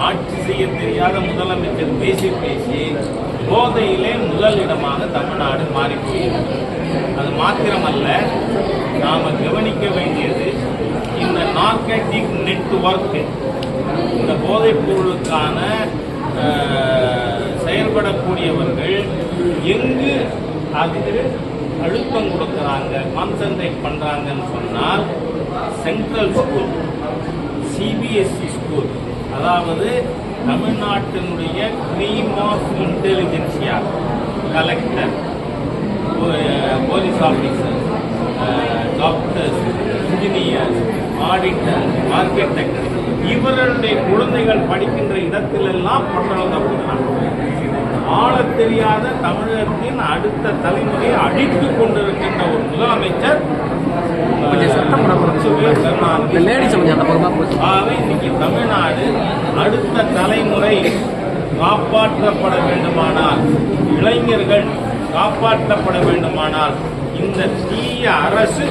ஆட்சி செய்ய தெரியாத முதலமைச்சர் பேசி பேசி போதையிலே முதல் இடமாக தமிழ்நாடு மாறி போயிருக்கிறது அது மாத்திரமல்ல நாம கவனிக்க வேண்டியது இந்த நார்கட்டிக் நெட்ஒர்க் இந்த போதைப் பொருளுக்கான செயல்படக்கூடியவர்கள் எங்கு அதுக்கு அழுத்தம் கொடுக்குறாங்க கான்சென்ட்ரேட் பண்றாங்கன்னு சொன்னால் சென்ட்ரல் ஸ்கூல் சிபிஎஸ்சி ஸ்கூல் அதாவது தமிழ்நாட்டினுடைய cream of intelligentsia collector police officer doctors engineers auditor architect இவர்களுடைய குழந்தைகள் படிக்கின்ற இடத்திலெல்லாம் பட்டணம் தப்புகிறாங்க ஆளத் தெரியாத தமிழகத்தின் அடுத்த தலைமுறையை அழித்துக் கொண்டிருக்கின்ற ஒரு முதலமைச்சர் கொஞ்சம் சத்தம் போடக்கூடாது. இந்த லேடிஸ் கொஞ்சம் அந்த பக்கமாக போச்சு இன்னைக்கு தமிழ்நாடு அடுத்த தலைமுறை காப்பாற்றப்பட வேண்டுமானால் இளைஞர்கள் காப்பாற்றப்பட வேண்டுமானால் இந்த தீய அரசு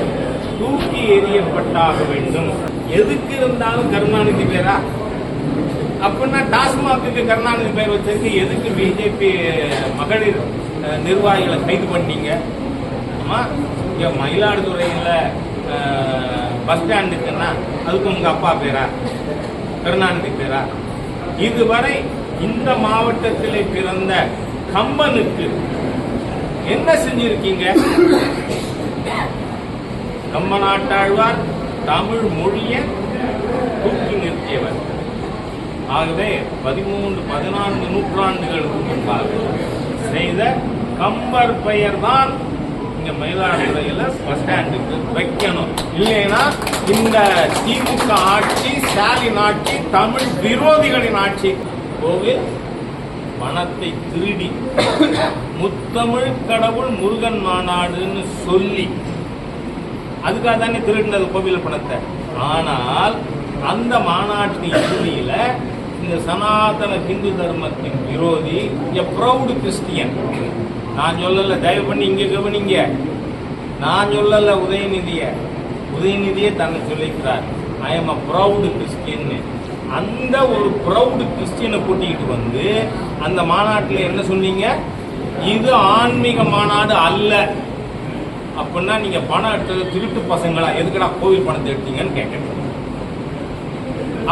தூக்கி எறியப்பட்டாக வேண்டும். எதுக்கு இருந்தாலும் கருணாநிதி பேரா? அப்படின்னா டாஸ்மாக்கு கருணாநிதி பேர் வச்சிருக்கு. எதுக்கு பிஜேபி மகளிர் நிர்வாகிகளை கைது பண்ணீங்க ஆமா. இங்கே மயிலாடுதுறையில் பஸ் ஸ்டாண்டுக்குன்னா அதுக்கு உங்கள் அப்பா பேரா? கருணாநிதி பேரா? இதுவரை இந்த மாவட்டத்தில் பிறந்த கம்பனுக்கு என்ன செஞ்சிருக்கீங்க? கம்பநாட்டாழ்வார் தமிழ் மொழியை தூக்கி நிறுத்தியவர். ஆகவே பதிமூன்று பதினான்கு நூற்றாண்டுகளுக்கு முன்பாக செய்த கம்பர் பெயர்தான் இங்கே மயிலாடுதுறையில் பஸ் ஸ்டாண்டுக்கு வைக்கணும். இல்லைன்னா இந்த திமுக ஆட்சி ஸ்டாலின் ஆட்சி தமிழ் விரோதிகளின் ஆட்சி. கோவில் பணத்தை திருடி. முத்தமிழ் கடவுள் முருகன் மாநாடுன்னு சொல்லி அதுக்காக தானே திருடினது கோவில் பணத்தை. ஆனால் அந்த மாநாட்டின் இறுதியில் இந்த சனாதன ஹிந்து தர்மத்தின் விரோதி எ ப்ரௌடு கிறிஸ்டியன் நான் சொல்லல தயவு பண்ணி இங்க கவனிங்க. நான் சொல்லல உதயநிதிய. உதயநிதியை தன்னை சொல்லிக்கிறார். ஐ எம் அ ப்ரௌடு கிறிஸ்டின்னு அந்த ஒரு ப்ரௌடு கிறிஸ்டியனை கூட்டிகிட்டு வந்து அந்த மாநாட்டில் என்ன சொன்னீங்க? இது ஆன்மீக மாநாடு அல்ல. அப்படின்னா நீங்க பணம் எடுத்தது திருட்டு பசங்களா எதுக்குடா கோவில் பணத்தை எடுத்தீங்கன்னு கேட்கணும்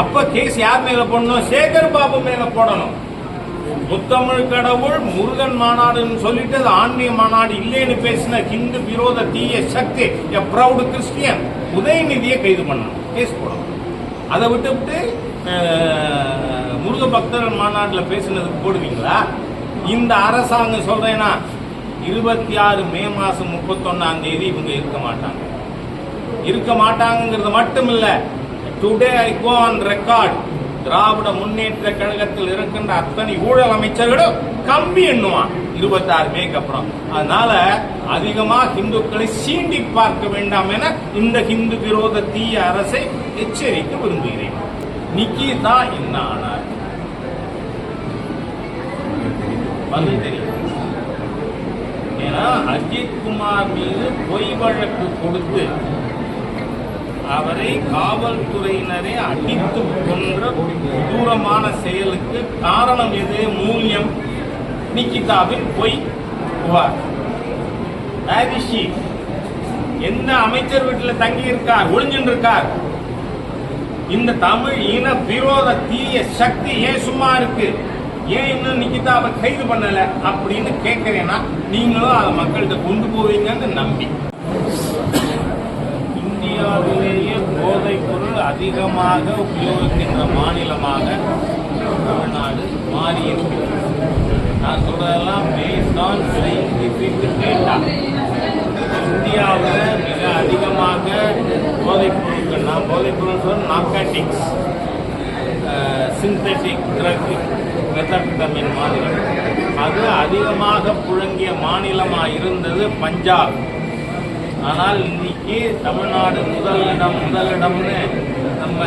அப்ப கேஸ் யார் மேல போடணும்? சேகர் பாபு மேல போடணும். முத்தமிழ் கடவுள் முருகன் மாநாடுன்னு சொல்லிட்டு அது ஆன்மீக மாநாடு இல்லைன்னு பேசின ஹிந்து விரோத தீய சக்தி எ ப்ரௌடு கிறிஸ்டியன் உதயநிதியை கைது பண்ணணும். கேஸ் போடணும். அதை விட்டு விட்டு முருக பக்தர்கள் மாநாட்டில் பேசினதுக்கு போடுவீங்களா? இந்த அரசாங்கம் சொல்றேன்னா இருபத்தி ஆறு மே மாசம் முப்பத்தொன்னாம் தேதி இவங்க இருக்க மாட்டாங்க. இருக்க மாட்டாங்கிறது மட்டும் இல்லை today I go on record திராவிட முன்னேற்ற கழகத்தில் இருக்கின்ற அத்தனை ஊழல் அமைச்சர்களும் கம்பி எண்ணுவான். இருபத்தாறு மேக்கு அப்புறம். அதனால அதிகமா இந்துக்களை சீண்டி பார்க்க வேண்டாம் என இந்த ஹிந்து விரோத தீய அரசை எச்சரிக்க விரும்புகிறேன். நிக்கிதா என்ன ஆனார் பதில் தெரியும். ஏன்னா அஜித் குமார் மீது பொய் வழக்கு கொடுத்து அவரை காவல்துறையினரை அடித்து கொன்ற தூரமான செயலுக்கு காரணம் எது? மூலியம் நிக்கிதாவின் பொய் புகார் Where எந்த அமைச்சர் வீட்டில் தங்கி இருக்கார் ஒளிஞ்சின்னு இருக்கார் இந்த தமிழ் இன விரோத தீய சக்தி ஏன் சும்மா இருக்கு? ஏன் இன்னும் நிக்கிதாவை கைது பண்ணல? அப்படின்னு கேட்கிறேன்னா நீங்களும் அதை மக்கள்கிட்ட கொண்டு போவீங்கன்னு நம்பி இந்தியாவிலேயே போதைப் பொருள் அதிகமாக உபயோகிக்கின்ற மாநிலமாக தமிழ்நாடு மாறியிருக்கிறது நான் சொல்றதெல்லாம் பேஸ்ட் ஆன் சயின்டிபிக் டேட்டா இந்தியாவில் மிக அதிகமாக போதைப் பொருட்கள் நான் போதைப் பொருள் சொல்ல நார்காட்டிக்ஸ் சிந்தட்டிக் ட்ரக் மெத்தமின் மாதிரி. அது அதிகமாக புழங்கிய மாநிலமாக இருந்தது பஞ்சாப். ஆனால் இன்னைக்கு தமிழ்நாடு முதலிடம் முதலிடம்னு நம்ம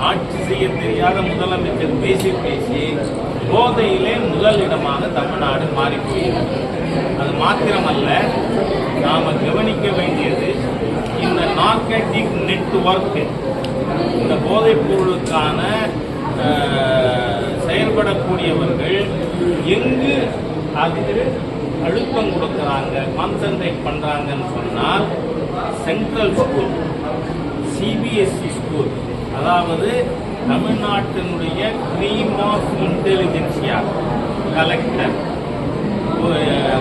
ஆட்சி செய்ய தெரியாத முதலமைச்சர் பேசி பேசி போதையிலே முதலிடமாக தமிழ்நாடு மாறி அது மாத்திரமல்ல நாம் கவனிக்க வேண்டியது இந்த நார்கட்டிக் நெட்ஒர்க் இந்த போதைப் பொருளுக்கான செயல்படக்கூடியவர்கள் எங்கு அது அழுத்தம் கொடுக்கறாங்க கான்சென்ட்ரேட் பண்றாங்கன்னு சொன்னால் சென்ட்ரல் ஸ்கூல் சிபிஎஸ்இ ஸ்கூல் அதாவது தமிழ்நாட்டினுடைய cream of intelligentsia collector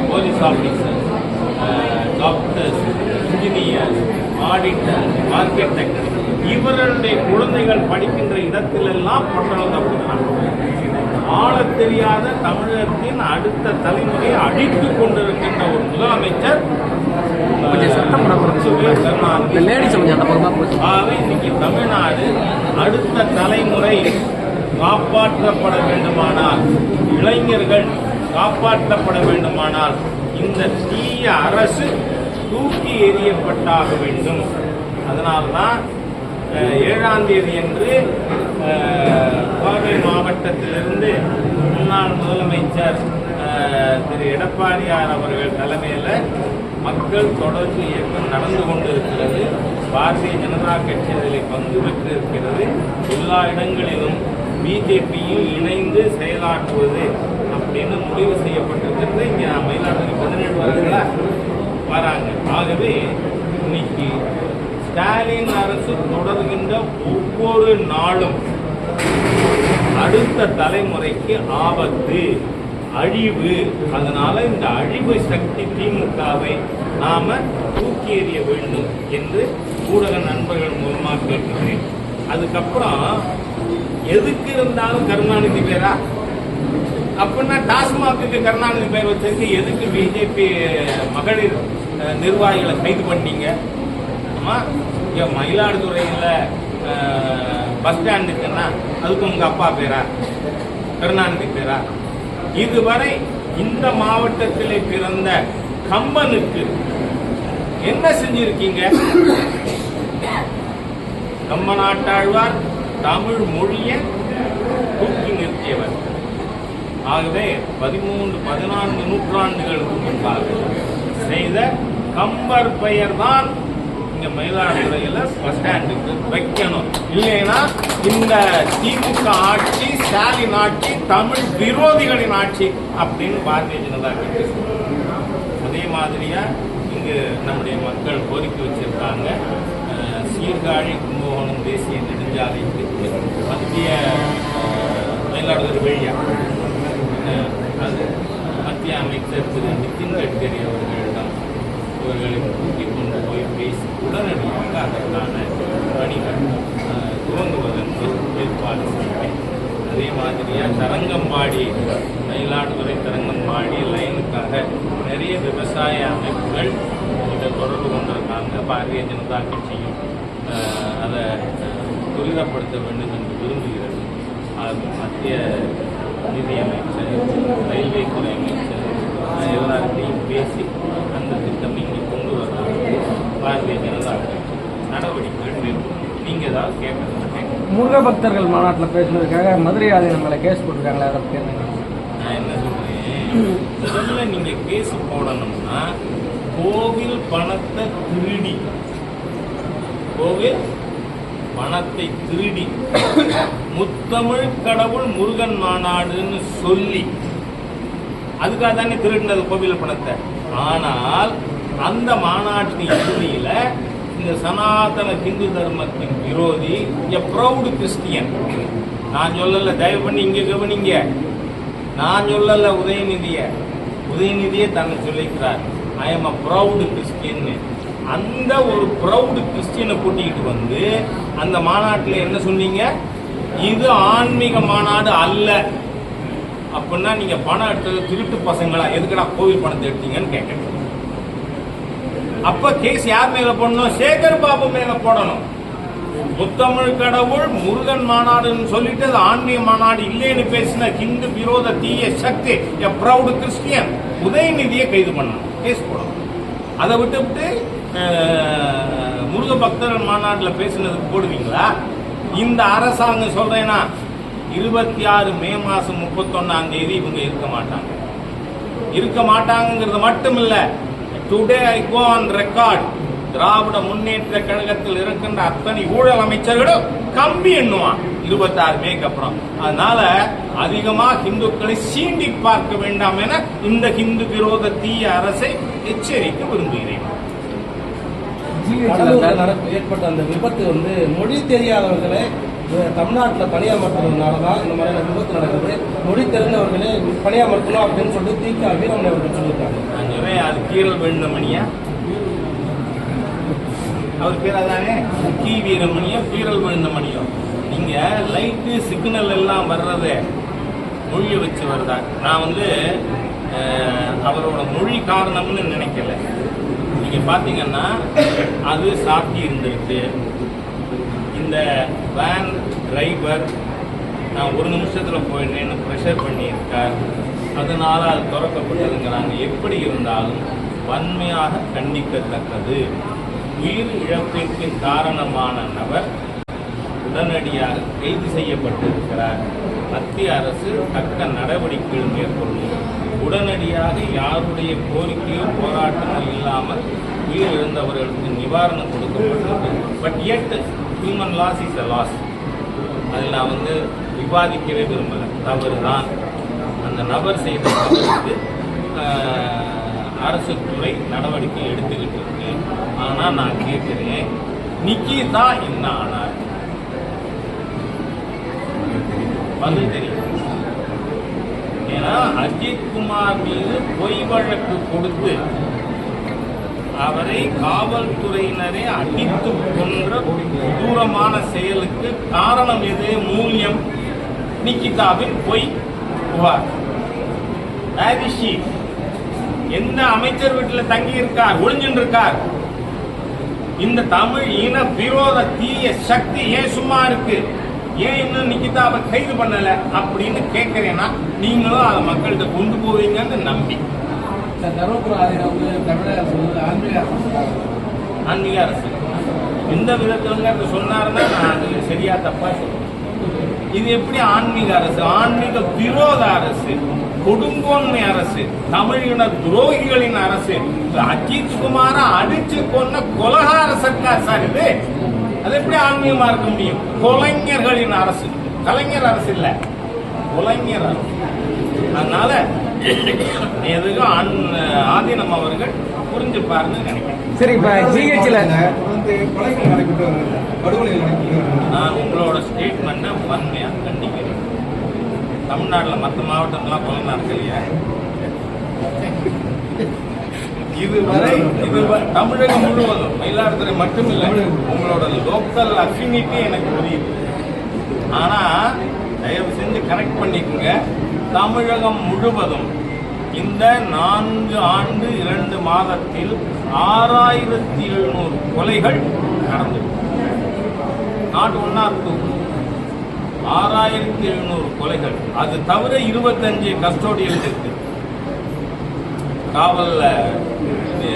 police officer doctors engineer auditor architect இவர்களுடைய குழந்தைகள் படிக்கின்ற இடத்திலெல்லாம் பட்டணம் தப்புகிறாங்க ஆளத் தெரியாத தமிழகத்தின் அடுத்த தலைமுறையை அழித்துக் கொண்டிருக்கின்ற ஒரு முதலமைச்சர் இன்னைக்கு தமிழ்நாடு அடுத்த தலைமுறை காப்பாற்றப்பட வேண்டுமானால் இளைஞர்கள் காப்பாற்றப்பட வேண்டுமானால் இந்த தீய அரசு தூக்கி எறியப்பட்டாக வேண்டும். அதனால்தான் ஏழாம் தேதி என்று கோவை மாவட்டத்திலிருந்து முன்னாள் முதலமைச்சர் திரு எடப்பாடியார் அவர்கள் தலைமையில் மக்கள் தொடர்பு இயக்கம் நடந்து கொண்டிருக்கிறது. பாரதிய ஜனதா கட்சி அதில் பங்கு பெற்றிருக்கிறது. எல்லா இடங்களிலும் பிஜேபியும் இணைந்து செயலாற்றுவது அப்படின்னு முடிவு செய்யப்பட்டிருக்கிறது. இங்கே மயிலாடுதுறை பதினேழு வருதுங்களா வராங்க. ஆகவே இன்னைக்கு ஸ்டாலின் அரசு தொடர்கின்ற ஒவ்வொரு நாளும் அடுத்த தலைமுறைக்கு ஆபத்து அழிவு. அதனால இந்த அழிவு சக்தி திமுகவை நாம தூக்கி எறிய வேண்டும் என்று ஊடக நண்பர்கள் மூலமாக கேட்கிறேன் அதுக்கப்புறம் எதுக்கு இருந்தாலும் கருணாநிதி பேரா? அப்படின்னா டாஸ்மாக்கு கருணாநிதி பேர் வச்சிருக்கு எதுக்கு பிஜேபி மகளிர் நிர்வாகிகளை கைது பண்ணீங்க? ஆமா. இங்க மயிலாடுதுறையில் பஸ் ஸ்டாண்ட் இருக்குன்னா அதுக்கு உங்கள் அப்பா பேரா? கருணாநிதி பேரா? இதுவரை இந்த மாவட்டத்திலே பிறந்த கம்பனுக்கு என்ன செஞ்சிருக்கீங்க? கம்பநாட்டாழ்வார் தமிழ் மொழியை தூக்கி நிறுத்தியவர். ஆகவே பதிமூன்று பதினான்கு நூற்றாண்டுகளுக்கு முன்பாக செய்த கம்பர் பெயர்தான் இங்க மயிலாடுதுறையில பஸ் ஸ்டாண்டுக்கு வைக்கணும். இல்லைன்னா இந்த திமுக ஆட்சி ஸ்டாலின் ஆட்சி தமிழ் விரோதிகளின் ஆட்சி அப்படின்னு பாரதிய ஜனதா கட்சி அதே மாதிரியா இங்கு நம்முடைய மக்கள் கோரிக்கை வச்சிருக்காங்க. சீர்காழி கும்பகோணம் தேசிய நெடுஞ்சாலைக்கு மத்திய மயிலாடுதுறை வழியா. அது மத்திய அமைச்சர் திரு நிதின் கட்கரி அவர்கள் இவர்களை கூட்டிக் கொண்டு போய் பேசி உடனடியாக அதற்கான பணிகள் துவங்குவதற்கு ஏற்பாடு செய்வேன் அதே மாதிரியாக தரங்கம்பாடி மயிலாடுதுறை தரங்கம்பாடி லைனுக்காக நிறைய விவசாய அமைப்புகள் இதை தொடர்பு கொண்டிருக்காங்க. பாரதிய ஜனதா கட்சியும் அதை துரிதப்படுத்த வேண்டும் என்று விரும்புகிறது. அது மத்திய நிதியமைச்சர் ரயில்வே துறை அமைச்சர் அஹ், எல்லார்கிட்டையும் பேசி அந்த திட்டம் இங்கே கொண்டு வர்றதுக்கு பாரதிய ஜனதா கட்சி நடவடிக்கைகள் மேற்கொள்ளும் நீங்கள் ஏதாவது கேட்கறது கேட்க முருக பக்தர்கள் மாநாட்டில் பேசுனதுக்காக மதுரை ஆதீனம் மேலே கேஸ் போட்டிருக்காங்களே அதை பற்றி என்ன நான் என்ன சொல்றேன்? முதல்ல நீங்க கேஸ் போடணும்னா கோவில் பணத்தை திருடி. கோவில் பணத்தை திருடி. முத்தமிழ் கடவுள் முருகன் மாநாடுன்னு சொல்லி. அதுக்காக தானே திருடினது கோவில் பணத்தை ஆனால் அந்த மாநாட்டின் இறுதியில இந்த சனாதன ஹிந்து தர்மத்தின் விரோதி இங்கே ப்ரௌடு கிறிஸ்டியன் நான் சொல்லல தயவு பண்ணி இங்க கவனிங்க. நான் சொல்லல உதயநிதிய. உதயநிதியே தன்னை சொல்லிக்கிறார். I am a proud Christian அந்த ஒரு ப்ரௌடு கிறிஸ்டியனை கூட்டிகிட்டு வந்து அந்த மாநாட்டில் என்ன சொன்னீங்க? இது ஆன்மீக மாநாடு அல்ல. அப்படின்னா நீங்க பணம் திருட்டு பசங்களா? எதுக்குடா கோவில் பணத்தை எடுத்தீங்கன்னு கேட்கணும் அப்ப கேஸ் யார் மேல போடணும்? சேகர் பாபு மேல போடணும். முத்தமிழ் கடவுள் முருகன் மாநாடுன்னு சொல்லிட்டு அது ஆன்மீக மாநாடு இல்லைன்னு பேசின ஹிந்து விரோத தீய சக்தி எ ப்ரௌடு கிறிஸ்டியன் உதயநிதியை கைது பண்ணணும். கேஸ் போடணும். அதை விட்டு விட்டு முருக பக்தர்கள் மாநாட்டில் பேசினதுக்கு போடுவீங்களா? இந்த அரசாங்கம் சொல்றேன்னா இருபத்தி ஆறு மே மாசம் முப்பத்தொன்னாம் தேதி இவங்க இருக்க மாட்டாங்க. இருக்க மாட்டாங்கிறது மட்டும் இல்லை today I go on record திராவிட முன்னேற்ற கழகத்தில் இருக்கின்ற அத்தனை ஊழல் அமைச்சர்களும் கம்பி எண்ணுவான் இருபத்தாறு மேக்கு அப்புறம் அதனால அதிகமா ஹிந்துக்களை சீண்டி பார்க்க வேண்டாம் என இந்த ஹிந்து விரோத தீய அரசை எச்சரிக்க விரும்புகிறேன் ஏற்பட்ட அந்த விபத்து வந்து மொழி தெரியாதவர்களை தமிழ்நாட்டுல பணியமர்த்துறதுனால தான் இந்த மாதிரியான விபத்து நடக்குது. மொழி தெரிஞ்சவர்களே பணியமர்த்தணும் அப்படின்னு சொல்லிட்டு தீக்கா வீரமணி அவர்கள் சொல்லியிருக்காங்க. அது கீரல் விழுந்தமணியா அவர் பேர் அதானே கி வீரமணியோ கீரல் விழுந்தமணியோ நீங்க லைட்டு சிக்னல் எல்லாம் வர்றத மொழியை வச்சு வருதா? நான் வந்து அவரோட மொழி காரணம்னு நினைக்கல. நீங்க பாத்தீங்கன்னா அது சாத்தி இருந்திருக்கு இந்த வேன் டிரைவர் நான் ஒரு நிமிஷத்தில் போயிடுறேன்னு ப்ரெஷர் பண்ணியிருக்கார். அதனால் அது திறக்கப்பட்டதுங்கிறாங்க எப்படி இருந்தாலும் வன்மையாக கண்டிக்கத்தக்கது. உயிர் இழப்பிற்கு காரணமான நபர் உடனடியாக கைது செய்யப்பட்டிருக்கிறார். மத்திய அரசு தக்க நடவடிக்கைகள் மேற்கொள்ளும். உடனடியாக யாருடைய கோரிக்கையோ போராட்டமோ இல்லாமல் உயிரிழந்தவர்களுக்கு நிவாரணம் கொடுக்கப்பட்டிருக்கு. But at human loss is a loss அதில் நான் வந்து விவாதிக்கவே விரும்பலை. தவறு தான் அந்த நபர் செய்த தவறுக்கு அரசு துறை நடவடிக்கை எடுத்துக்கிட்டு இருக்கு. ஆனால் நான் கேட்குறேன் நிக்கிதா என்ன ஆனார்? பதில் தெரியும். ஏன்னா அஜித் குமார் மீது பொய் வழக்கு கொடுத்து அவரை காவல்துறையினரை அடித்து கொன்ற கொடூரமான செயலுக்கு காரணம் எது? மூல்யம். நிக்கிதாவின் பொய் புகார். Where எந்த அமைச்சர் வீட்டில் தங்கி இருக்கார் ஒளிஞ்சுட்டு இருக்கார் இந்த தமிழ் இன விரோத தீய சக்தி ஏன் சும்மா இருக்கு? ஏன் இன்னும் நிக்கிதாவை கைது பண்ணல? அப்படின்னு கேட்கிறேன்னா நீங்களும் அதை மக்கள்கிட்ட கொண்டு போவீங்கன்னு நம்பி. தருமபுரம் ஆதீனம் வந்து தமிழக அரசு வந்து ஆன்மீக அரசு. ஆன்மீக அரசு. எந்த விதத்துல இப்ப சொன்னாருன்னா நான் அது சரியா தப்பா சொல்றேன். இது எப்படி ஆன்மீக அரசு? ஆன்மீக விரோத அரசு கொடுங்கோன்மை அரசு தமிழின துரோகிகளின் அரசு. அஜித் குமார அடிச்சு கொன்ன கொலகார சர்க்கார் சார் இது. அது எப்படி ஆன்மீகமா இருக்க முடியும்? கொலைஞர்களின் அரசு. கலைஞர் அரசு இல்ல. கொலைஞர் அரசு. அதனால எதுக்கும் ஆதீனம் அவர்கள் புரிஞ்சுப்பாருன்னு நினைக்கிறேன் சரி இப்போ நான் உங்களோட ஸ்டேட்மெண்ட்டை வன்மையாக கண்டிக்கிறேன். தமிழ்நாட்டில் மற்ற மாவட்டம்லாம் கொலை நடக்கலையா? இதுவரை இதுவரை தமிழகம் முழுவதும் மயிலாடுதுறை மட்டுமில்லை உங்களோட லோக்கல் அஃபினிட்டி எனக்கு புரியுது. ஆனா தயவு செஞ்சு கனெக்ட் பண்ணிக்கோங்க. தமிழகம் முழுவதும் இந்த நான்கு ஆண்டு இரண்டு மாதத்தில் ஆறாயிரத்தி எழுநூறு கொலைகள் நடந்தது நாட் ஒன் ஆர் டூ ஆறாயிரத்தி எழுநூறு கொலைகள். அது தவிர இருபத்தஞ்சு கஸ்டோடியல் இருக்கு காவலில்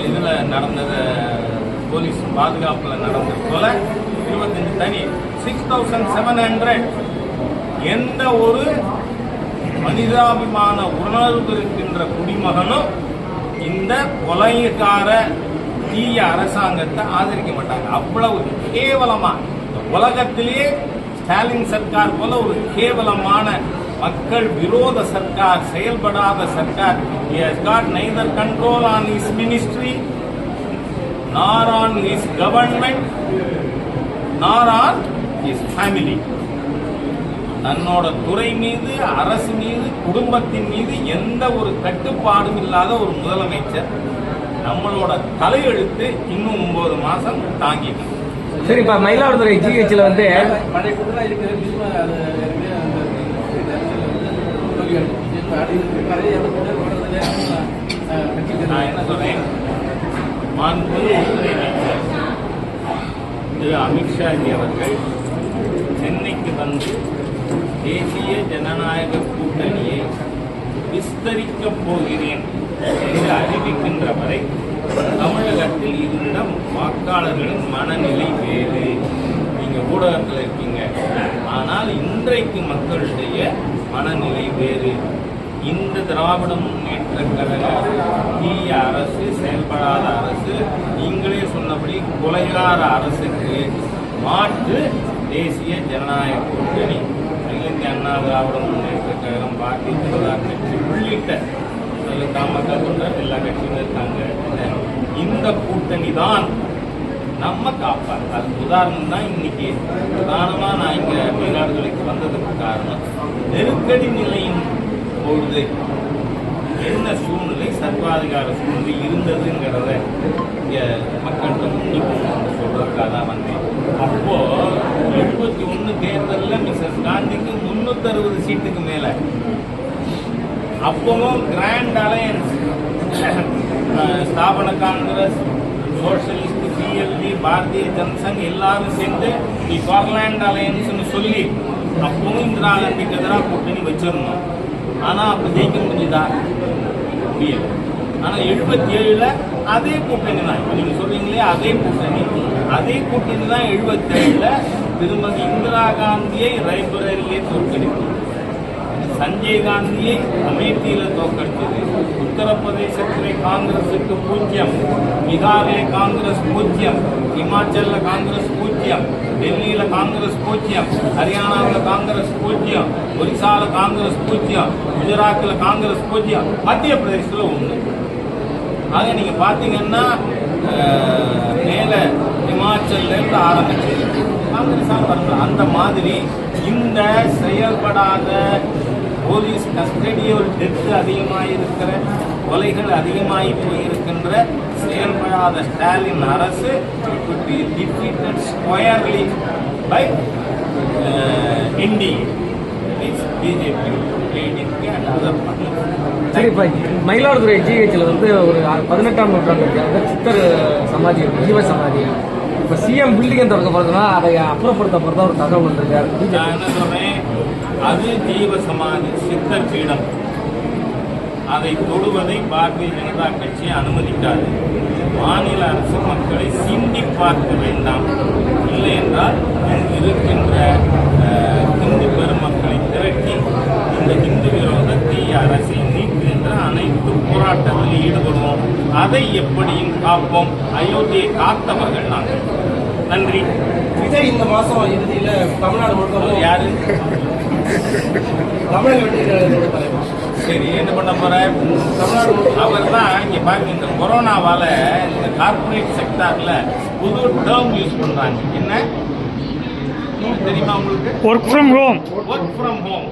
இதில் நடந்தது போலீஸ் பாதுகாப்பில் நடந்த கொலை இருபத்தஞ்சு தனி. சிக்ஸ் தௌசண்ட் செவன் ஹண்ட்ரட் எந்த ஒரு மனிதாபிமான உணர்வு இருக்கின்ற குடிமகனும் இந்த கொலையக்கார தீய அரசாங்கத்தை ஆதரிக்க மாட்டாங்க. அவ்வளவு கேவலமா. உலகத்திலேயே ஸ்டாலின் சர்க்கார் போல ஒரு கேவலமான மக்கள் விரோத சர்க்கார் செயல்படாத Sarkar. God neither control on his ministry nor on his government nor on his family தன்னோட துறை மீது அரசு மீது குடும்பத்தின் மீது எந்த ஒரு கட்டுப்பாடும் இல்லாத ஒரு முதலமைச்சர் நம்மளோட தலையெழுத்து இன்னும் ஒன்பது மாசம் தாங்கிட்டு சரி இப்போ மயிலாடுதுறை ஜிஹெச்சில் வந்து நான் என்ன சொல்றேன் மாண்புமிகு உள்துறை அமைச்சர் திரு அமித்ஷாஜி அவர்கள் சென்னைக்கு வந்து தேசிய ஜனநாயக கூட்டணியை விஸ்தரிக்கப் போகிறேன் என்று அறிவிக்கின்ற வரை தமிழகத்தில் இருந்த வாக்காளர்களின் மனநிலை வேறு. நீங்கள் ஊடகத்தில் இருக்கீங்க. ஆனால் இன்றைக்கு மக்களுடைய மனநிலை வேறு. இந்த திராவிட முன்னேற்ற கழக தீய அரசு செயல்படாத அரசு நீங்களே சொன்னபடி கொலைகார அரசுக்கு மாற்று தேசிய ஜனநாயக கூட்டணி. அகில இந்திய அண்ணா திராவிட முன்னேற்ற கழகம் பாரதிய ஜனதா கட்சி உள்ளிட்ட அதில் கொண்ட எல்லா கட்சியும் இருக்காங்க இந்த கூட்டணி தான் நம்ம காப்பாற்று அது உதாரணம் தான் இன்னைக்கு பிரதானமா நான் இங்க மயிலாடுதுறைக்கு வந்ததுக்கு காரணம் நெருக்கடி நிலையின் பொழுது என்ன சூழ்நிலை சர்வாதிகார சூழ்நிலை இருந்ததுங்கிறத இங்கே மக்கள்கிட்ட முன்னிட்டு சொல்கிறதுக்காக தான் வந்தேன். அப்போது எழுபத்தி ஒன்று தேர்தலில் மிஸ்ஸஸ் காந்திக்கு முந்நூற்றறுபது சீட்டுக்கு மேலே. அப்பவும் grand alliance ஸ்தாபன Congress socialist BLD Bharatiya Jana Sangh எல்லாரும் சேர்ந்து தி பார்லாண்ட் அலையன்ஸ்னு சொல்லி அப்பவும் இந்திரா காந்திக்கு எதிராக கூட்டணி வச்சிருந்தோம். ஆனால் அப்போ ஜெயிக்க முடிஞ்சுதா? முடியல. ஆனா எழுபத்தி ஏழுல அதே கூட்டணி தான். இப்ப நீங்க சொல்றீங்களே அதே கூட்டணி. அதே கூட்டணி தான் எழுபத்தி ஏழுல திருமதி இந்திரா காந்தியை ரைபரேலியே தோற்கடிக்கும். சஞ்சய் காந்தியை அமேத்தியில தோற்கடித்தது உத்தரப்பிரதேசத்திலே காங்கிரசுக்கு பூஜ்ஜியம் பீகாரிலே காங்கிரஸ் பூஜ்ஜியம் இமாச்சலில் காங்கிரஸ் பூஜ்ஜியம் டெல்லியில காங்கிரஸ் பூஜ்ஜியம் ஹரியானாவில் காங்கிரஸ் பூஜ்ஜியம் ஒரிசால காங்கிரஸ் பூஜ்ஜியம் குஜராத்தில் காங்கிரஸ் பூஜ்ஜியம் மத்திய பிரதேசத்தில் ஒன்று ஆக நீங்க பாத்தீங்கன்னா மேலே மேல இமாச்சல்ல இருந்து ஆரம்பிச்சு காங்கிரஸ் வரல அந்த மாதிரி இந்த செயல்படாத போலீஸ் கஸ்டடியல் டெத்து அதிகமாக இருக்கிற கொலைகள் அதிகமாகி போயிருக்கின்ற செயல்படாத ஸ்டாலின் அரசு defeated squarely by INDI Mayiladuthurai ஜிஹெச்சில் வந்து ஒரு பதினெட்டாம் நூற்றாண்டு சித்தர் சமாதி ஜீவ சமாதி. இப்போ சிஎம் பில்டிங் திறக்க போகிறதுனா அதை அப்புறப்படுத்த போகிறதா ஒரு தகவல் நான் பிஜேபி என்ன சொல்றேன்? அது ஜீவ சமாதி சித்தர் பீடம். அதை தொடுவதை பாரதிய ஜனதா கட்சி அனுமதிக்காது. மாநில அரசு மக்களை சிந்தி பார்க்க வேண்டாம். இல்லை என்றால் இருக்கின்ற இந்து பெருமக்களை திரட்டி இந்த இந்து விரோத தீய அரசை நீக்குகின்ற அனைத்து போராட்டங்களில் ஈடுபடுவோம். அதை எப்படியும் காப்போம். அயோத்தியை காத்தவர்கள் நாங்கள். நன்றி. விஜய் இந்த மாசம் இறுதியில தமிழ்நாடு முழுவதும் யாரு? தமிழக தலைவர். சரி என்ன பண்ண முழுவதும் அவர் தான் இங்க பாருங்க இந்த கொரோனாவால இந்த கார்ப்பரேட் செக்டார்ல புது டேர்ம் யூஸ் பண்றாங்க. என்ன? தெரியுமா உங்களுக்கு? Work from home work from home